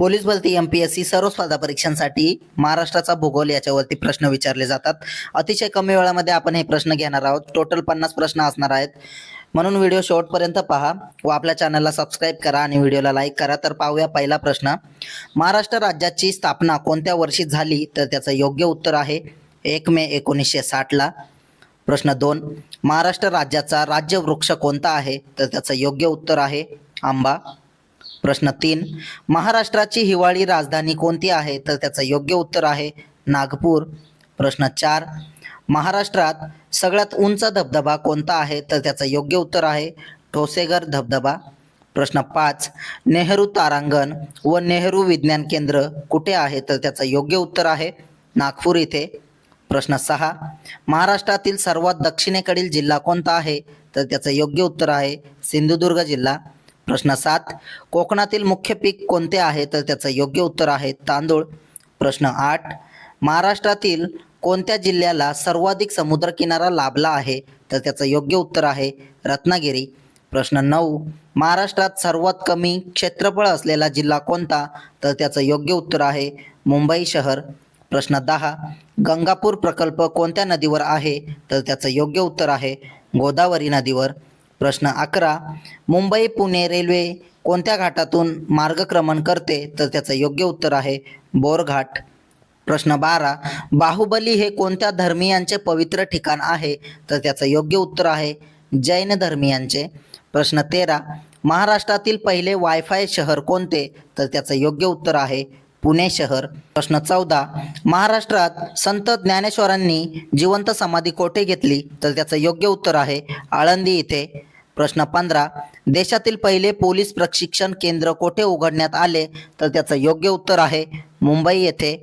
Police भरती M P S C सर्व स्पर्धा परीक्षांसाठी महाराष्ट्राचा भूगोल याच्यावरती प्रश्न विचारले जातात. अतिशय कमी वेळामध्ये आपण हे प्रश्न घेणार आहोत. टोटल पन्नास प्रश्न असणार आहेत. म्हणून व्हिडिओ शेवटपर्यंत पहा व आपल्या चॅनलला सबस्क्राईब करा आणि व्हिडिओला लाईक करा. तर पाहूया पहिला प्रश्न. महाराष्ट्र राज्याची स्थापना कोणत्या वर्षी झाली? तर त्याचं योग्य उत्तर आहे एक मे एकोणीसशे साठला प्रश्न दोन. महाराष्ट्र राज्याचा राज्य वृक्ष कोणता आहे? तर त्याचं योग्य उत्तर आहे आंबा. प्रश्न तीन महाराष्ट्राची हिवाळी राजधानी कोणती आहे? तर त्याचं योग्य उत्तर आहे नागपूर. प्रश्न चार महाराष्ट्रात सगळ्यात उंच धबधबा कोणता आहे? तर त्याचं योग्य उत्तर आहे ठोसेगर धबधबा. प्रश्न पाच नेहरू तारांगण व नेहरू विज्ञान केंद्र कुठे आहे? तर त्याचं योग्य उत्तर आहे नागपूर इथे. प्रश्न सहा महाराष्ट्रातील सर्वात दक्षिणेकडील जिल्हा कोणता आहे? तर त्याचं योग्य उत्तर आहे सिंधुदुर्ग जिल्हा. प्रश्न सात कोकणातील मुख्य पीक कोणते आहे? तर त्याचं योग्य उत्तर आहे तांदूळ. प्रश्न आठ महाराष्ट्रातील कोणत्या जिल्ह्याला सर्वाधिक समुद्रकिनारा लाभला आहे? तर त्याचं योग्य उत्तर आहे रत्नागिरी. प्रश्न नऊ महाराष्ट्रात सर्वात कमी क्षेत्रफळ असलेला जिल्हा कोणता? तर त्याचं योग्य उत्तर आहे मुंबई शहर. प्रश्न दहा गंगापूर प्रकल्प कोणत्या नदीवर आहे? तर त्याचं योग्य उत्तर आहे गोदावरी नदीवर. प्रश्न अकरा मुंबई पुणे रेल्वे कोणत्या घाटातून मार्गक्रमण करते? तर त्याचं योग्य उत्तर आहे बोरघाट. प्रश्न बारा बाहुबली हे कोणत्या धर्मियांचे पवित्र ठिकाण आहे? तर त्याचं योग्य उत्तर आहे जैन धर्मियांचे. प्रश्न तेरा महाराष्ट्रातील पहिले वायफाय शहर कोणते? तर त्याचं योग्य उत्तर आहे पुणे शहर. प्रश्न चौदा महाराष्ट्रात संत ज्ञानेश्वरांनी जिवंत समाधी कोठे घेतली? तर त्याचं योग्य उत्तर आहे आळंदी इथे. प्रश्न पंधरा देशातील पहिले पोलीस प्रशिक्षण केंद्र कोठे उघडण्यात आले? तर त्याचं योग्य उत्तर आहे मुंबई येथे.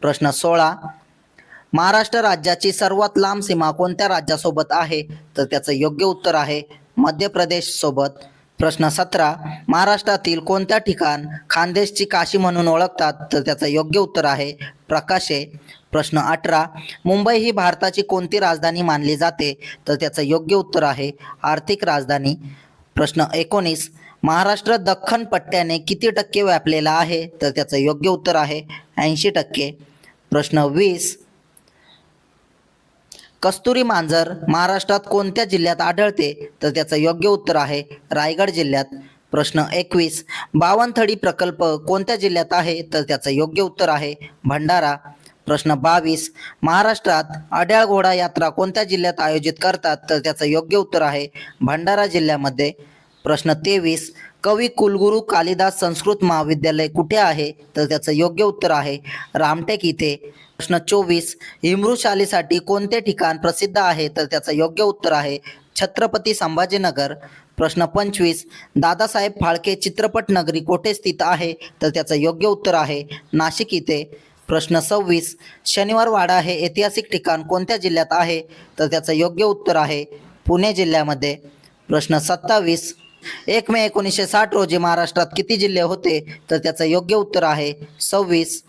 प्रश्न सोळा महाराष्ट्र राज्याची सर्वात लांब सीमा कोणत्या राज्यासोबत आहे? तर त्याचं योग्य उत्तर आहे मध्य प्रदेश सोबत. प्रश्न सतरा महाराष्ट्रातील कोणत्या ठिकाण खानदेशची काशी म्हणून ओळखतात? तर त्याचं योग्य उत्तर आहे प्रकाशे. प्रश्न अठरा मुंबई ही भारताची कोणती राजधानी मानली जाते? तर त्याचं योग्य उत्तर आहे आर्थिक राजधानी. प्रश्न एकोणीस महाराष्ट्र दख्खन पट्ट्याने किती टक्के व्यापलेला आहे? तर त्याचं योग्य उत्तर आहे ऐंशी टक्के. प्रश्न वीस कस्तुरी मांजर महाराष्ट्रात कोणत्या जिल्ह्यात आढळते? तर त्याचं योग्य उत्तर आहे रायगड जिल्ह्यात. प्रश्न एकवीस बावनथडी प्रकल्प कोणत्या जिल्ह्यात आहे? तर त्याचं योग्य उत्तर आहे भंडारा. प्रश्न बावीस. महाराष्ट्रात अड्याळ घोडा यात्रा कोणत्या जिल्ह्यात आयोजित करतात? तर त्याचं योग्य उत्तर आहे भंडारा जिल्ह्यामध्ये. प्रश्न तेवीस. कवी कुलगुरू कालिदास संस्कृत महाविद्यालय कुठे आहे? तर त्याचं योग्य उत्तर आहे रामटेक इथे. प्रश्न चोवीस. हिमृशालीसाठी कोणते ठिकाण प्रसिद्ध आहे? तर त्याचं योग्य उत्तर आहे छत्रपती संभाजीनगर. प्रश्न पंचवीस. दादासाहेब फाळके चित्रपट नगरी कोठे स्थित आहे? तर त्याचं योग्य उत्तर आहे नाशिक इथे. प्रश्न सव्वीस. शनिवारवाडा हे ऐतिहासिक ठिकाण कोणत्या जिल्ह्यात आहे? तर त्याचं योग्य उत्तर आहे पुणे जिल्ह्यामध्ये. प्रश्न सत्तावीस. एक मे एकोणीसशे साठ रोजी महाराष्ट्रात किती जिल्हे होते? तर त्याचं योग्य उत्तर आहे सव्वीस.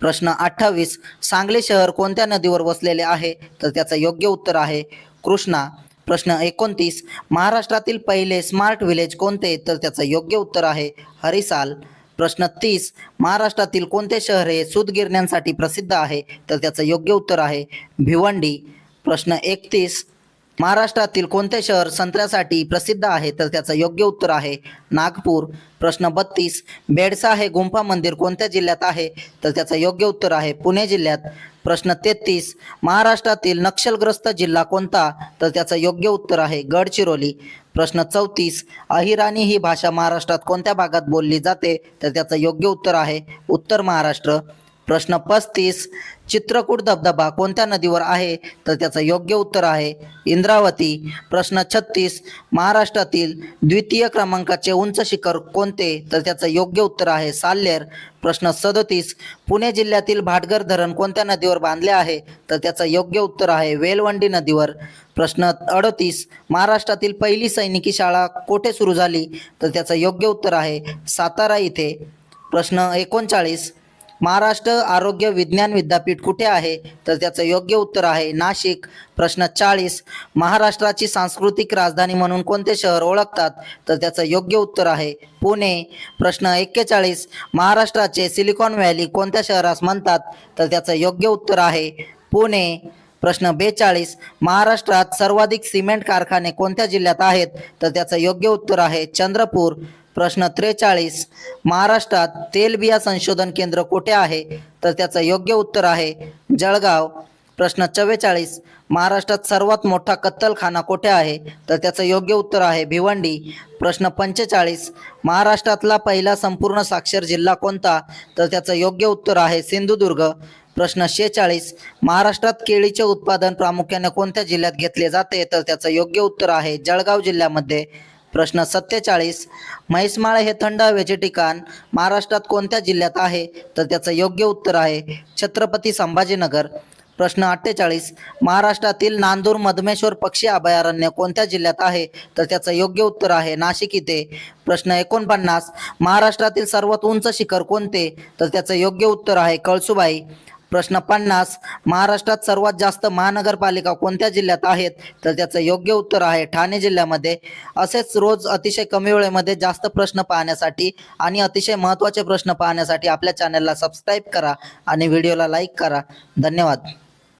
प्रश्न अठ्ठावीस. सांगली शहर कोणत्या नदीवर वसलेले आहे? तर त्याचं योग्य उत्तर आहे कृष्णा. प्रश्न एकोणतीस. महाराष्ट्रातील पहिले स्मार्ट विलेज कोणते? तर त्याचं योग्य उत्तर आहे हरिसाल. प्रश्न तीस महाराष्ट्रातील कोणते शहर हे सूतगिरण्यांसाठी प्रसिद्ध आहे? तर त्याचं योग्य उत्तर आहे भिवंडी. प्रश्न एकतीस महाराष्ट्रातील कोणते शहर संत्र्यासाठी प्रसिद्ध आहे? तर त्याचं योग्य उत्तर आहे नागपूर. प्रश्न बत्तीस बेडसा हे गुंफा मंदिर कोणत्या जिल्ह्यात आहे? तर त्याचं योग्य उत्तर आहे पुणे जिल्ह्यात. प्रश्न तेहतीस महाराष्ट्रातील नक्षलग्रस्त जिल्हा कोणता? तर त्याचं योग्य उत्तर आहे गडचिरोली. प्रश्न चौतीस अहिराणी ही भाषा महाराष्ट्रात कोणत्या भागात बोलली जाते? तर त्याचं योग्य उत्तर आहे उत्तर महाराष्ट्र. प्रश्न पस्तीस चित्रकूट धबधबा कोणत्या नदीवर आहे? तर त्याचं योग्य उत्तर आहे इंद्रावती. प्रश्न छत्तीस महाराष्ट्रातील द्वितीय क्रमांकाचे उंच शिखर कोणते? तर त्याचं योग्य उत्तर आहे साल्लेर. प्रश्न सदोतीस पुणे जिल्ह्यातील भाटघर धरण कोणत्या नदीवर बांधले आहे? तर त्याचं योग्य उत्तर आहे वेलवंडी नदीवर. प्रश्न अडतीस महाराष्ट्रातील पहिली सैनिकी शाळा कोठे सुरू झाली? तर त्याचं योग्य उत्तर आहे सातारा इथे. प्रश्न एकोणचाळीस महाराष्ट्र आरोग्य विज्ञान विद्यापीठ कुठे आहे? तर त्याचं योग्य उत्तर आहे नाशिक. प्रश्न चाळीस. महाराष्ट्राची सांस्कृतिक राजधानी म्हणून कोणते शहर ओळखतात? तर त्याचं योग्य उत्तर आहे पुणे. प्रश्न एक्केचाळीस. महाराष्ट्राचे सिलिकॉन व्हॅली कोणत्या शहरास म्हणतात? तर त्याचं योग्य उत्तर आहे पुणे. प्रश्न बेचाळीस. महाराष्ट्रात सर्वाधिक सिमेंट कारखाने कोणत्या जिल्ह्यात आहेत? तर त्याचं योग्य उत्तर आहे चंद्रपूर. प्रश्न त्रेचाळीस. महाराष्ट्रात तेलबिया संशोधन केंद्र कुठे आहे? तर त्याचं योग्य उत्तर आहे जळगाव. प्रश्न चव्वेचाळीस. महाराष्ट्रात सर्वात मोठा कत्तलखाना कुठे आहे? तर त्याचं योग्य उत्तर आहे भिवंडी. प्रश्न पंचेचाळीस. महाराष्ट्रातला पहिला संपूर्ण साक्षर जिल्हा कोणता? तर त्याचं योग्य उत्तर आहे सिंधुदुर्ग. प्रश्न शेचाळीस. महाराष्ट्रात केळीचे उत्पादन प्रामुख्याने कोणत्या जिल्ह्यात घेतले जाते? तर त्याचं योग्य उत्तर आहे जळगाव जिल्ह्यामध्ये. प्रश्न सत्तेचाळीस. म्हैसमाळ हे थंड हवेचे ठिकाण. महाराष्ट्रात कोणत्या जिल्ह्यात आहे? तर त्याचं योग्य उत्तर आहे छत्रपती संभाजीनगर. प्रश्न अठ्ठेचाळीस. महाराष्ट्रातील नांदूर मधमेश्वर पक्षी अभयारण्य कोणत्या जिल्ह्यात आहे? तर त्याचं योग्य उत्तर आहे नाशिक इथे. प्रश्न एकोणपन्नास. महाराष्ट्रातील सर्वात उंच शिखर कोणते? तर त्याचं योग्य उत्तर आहे कळसुबाई. प्रश्न पन्नास. महाराष्ट्रात सर्वात जास्त महानगरपालिका कोणत्या जिल्ह्यात आहेत? तर त्याचं योग्य उत्तर आहे ठाणे जिल्ह्यामध्ये. असेच रोज अतिशय कमी वेळेमध्ये जास्त प्रश्न पाहण्यासाठी आणि अतिशय महत्त्वाचे प्रश्न पाहण्यासाठी आपल्या चॅनलला सबस्क्राईब करा आणि व्हिडिओला लाईक करा. धन्यवाद.